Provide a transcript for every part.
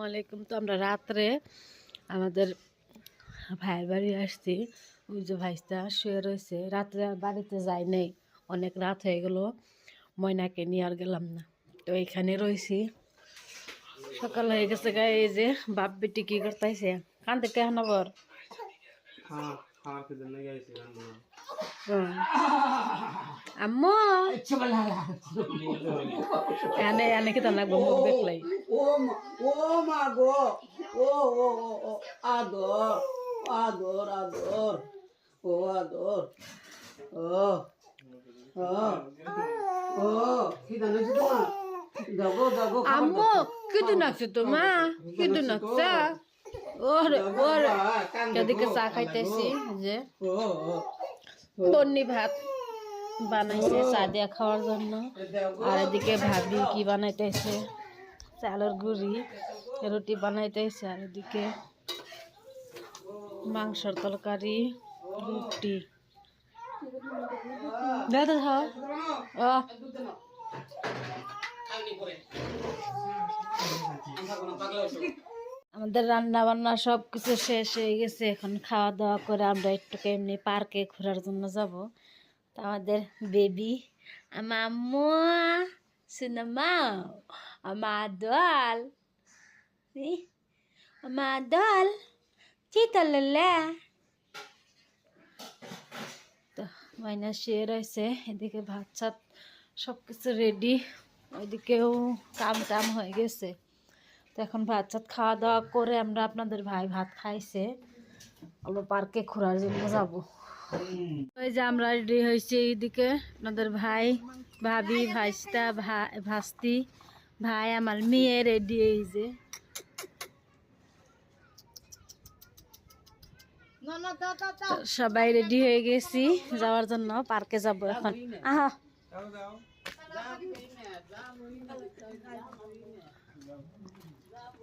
ওয়ালাইকুম তো আমরা রাত্রে আমাদের ভাইয়ের বাড়ি আসছি। ওই যে ভাইসটা শুয়ে রয়েছে। রাত্রে বাড়িতে যাই নাই। অনেক রাত হয়ে গেল। ময়নাকে নিয়ে আর গেলাম না। তো এইখানে রয়েছি। সকাল হয়ে গেছে গায়ে এই যে বাপ বেটি কি করতেছে? কান্দে কেন বর হ্যাঁ। খাওয়ার খেতে নিয়ে গেছি রান্না আম্মু। এনে এনে কি লাগবো? মুখ দেখলাই। ও ও মা গো। ও ও ও আদর আদর আদর ও আদর। ও ও ও কি দাগো দাগো আম্মু নাকছে ওর ওর। এদিকে চা খাইতেছি যে। বন্নি ভাত বানাইছে চা দিয়া খাওয়ার জন্য। আর এদিকে ভাবি কি বানাইতেছে চালের গুড়ি রুটি বানাইতেছে। আর এদিকে মাংসর তরকারি রুটি। দাদা খাও ও। আমাদের রান্না বান্না সব কিছু শেষ হয়ে গেছে। এখন খাওয়া দাওয়া করে আমরা একটু এমনি পার্কে ঘোরার জন্য যাব। তো আমাদের বেবি সিনেমা তো মাইনা এদিকে ভাত ছাত সব কিছু রেডি ওইদিকেও কাম টাম হয়ে গেছে। তো এখন ভাত চাত খাওয়া দাওয়া করে আমরা আপনাদের ভাই ভাত খাইছে। আমরা পার্কে ঘোরার জন্য যাব। ওই যে আমরা রেডি হয়েছি এইদিকে। আপনাদের ভাই, ভাবি, ভাইস্তা ভাই ভাস্তি, ভাই, আমার মেয়ে রেডি এই যে। সবাই রেডি হয়ে গেছি। যাওয়ার জন্য পার্কে যাব এখন। আহা।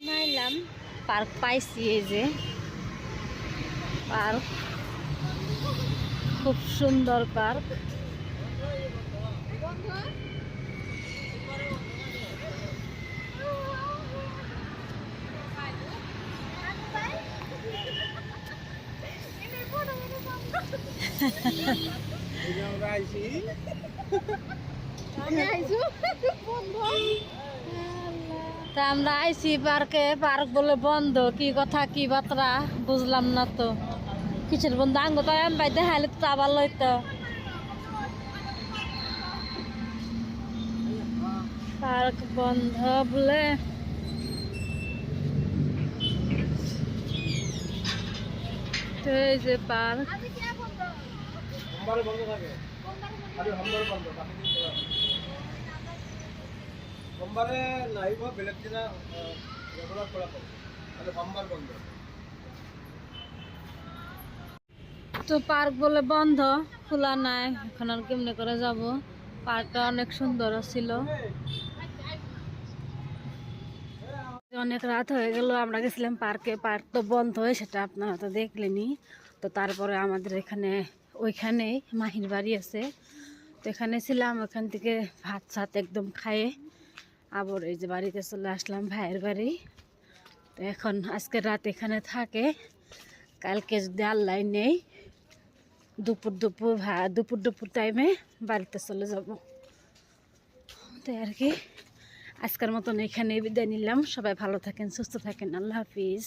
নাইলাম পার্ক পাইছি এই যে। পার্ক। খুব সুন্দর পার্ক। আইছি। তা আমরা আইসি পার্কে পার্ক বলে বন্ধ কি কথা কি বার্তা বুঝলাম না তো। কিসের বন্ধ? আঙ্গ তো আমি বাই দেখাইলে তো আবার লইতো। পার্ক বন্ধ বলে এই যে পার্ক। বন্ধ থাকে। বেলেগ দিনা বন্ধ। তো পার্ক বলে বন্ধ, খোলা নাই, এখন আর কেমনে করে যাব? পার্কটা অনেক সুন্দর ছিল। অনেক রাত হয়ে গেল, আমরা গেছিলাম পার্কে। পার্ক তো বন্ধ হয়ে সেটা আপনারা তো দেখলেনি তো তারপরে আমাদের এখানে, ওইখানেই মাহির বাড়ি আছে। তো এখানে ছিলাম, ওখান থেকে ভাত সাত একদম খায়ে আবার এই যে বাড়িতে চলে আসলাম ভাইয়ের বাড়ি। তো এখন আজকে রাত এখানে থাকে। কালকে যদি আল্লাহ নেই, দুপুর দুপুর ভা, দুপুর দুপুর টাইমে বাড়িতে চলে যাব। তাই আর কি, আজকের মতন এখানে বিদায় নিলাম। সবাই ভালো থাকেন, সুস্থ থাকেন। আল্লাহ হাফিজ।